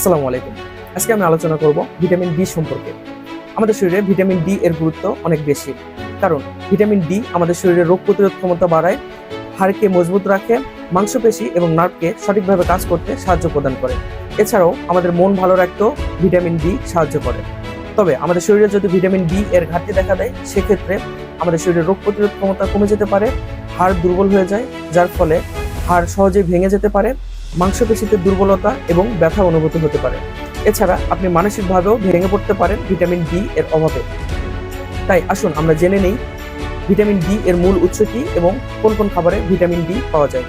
আসসালামু আলাইকুম। আজকে আমি আলোচনা করব ভিটামিন ডি সম্পর্কে। আমাদের শরীরে ভিটামিন ডি এর গুরুত্ব অনেক বেশি। কারণ ভিটামিন ডি আমাদের শরীরে রোগ প্রতিরোধ ক্ষমতা বাড়ায়, হাড়কে মজবুত রাখে, মাংসপেশি এবং নার্ভকে সঠিকভাবে কাজ করতে সাহায্য প্রদান করে। এছাড়াও আমাদের মন ভালো রাখতেও ভিটামিন ডি সাহায্য করে। তবে আমাদের শরীরে যদি ভিটামিন ডি এর ঘাটতি দেখা দেয়, সেক্ষেত্রে আমাদের শরীরে রোগ প্রতিরোধ ক্ষমতা কমে যেতে পারে, হাড় দুর্বল হয়ে যায়, যার ফলে হাড় সহজেই ভেঙে যেতে পারে মাংসপেশিতে দুর্বলতা এবং ব্যথা অনুভূতি হতে পারে। এছাড়া আপনি মানসিকভাবেও ভেঙে পড়তে পারেন ভিটামিন ডি এর অভাবে। তাই আসুন, আমরা জেনে নেই ভিটামিন ডি এর মূল উৎস কি এবং কোন কোন খাবারে ভিটামিন ডি পাওয়া যায়।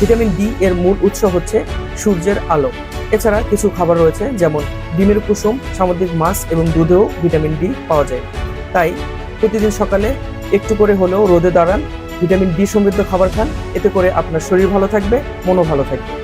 ভিটামিন ডি এর মূল উৎস হচ্ছে সূর্যের আলো। এছাড়া কিছু খাবার রয়েছে যেমন ডিমের কুসুম, সামুদ্রিক মাছ এবং দুধেও ভিটামিন ডি পাওয়া যায়। তাই প্রতিদিন সকালে একটু করে হলেও রোদে দাঁড়ান, ভিটামিন ডি সমৃদ্ধ খাবার খান, এতে করে আপনার শরীর ভালো থাকবে, মনও ভালো থাকবে।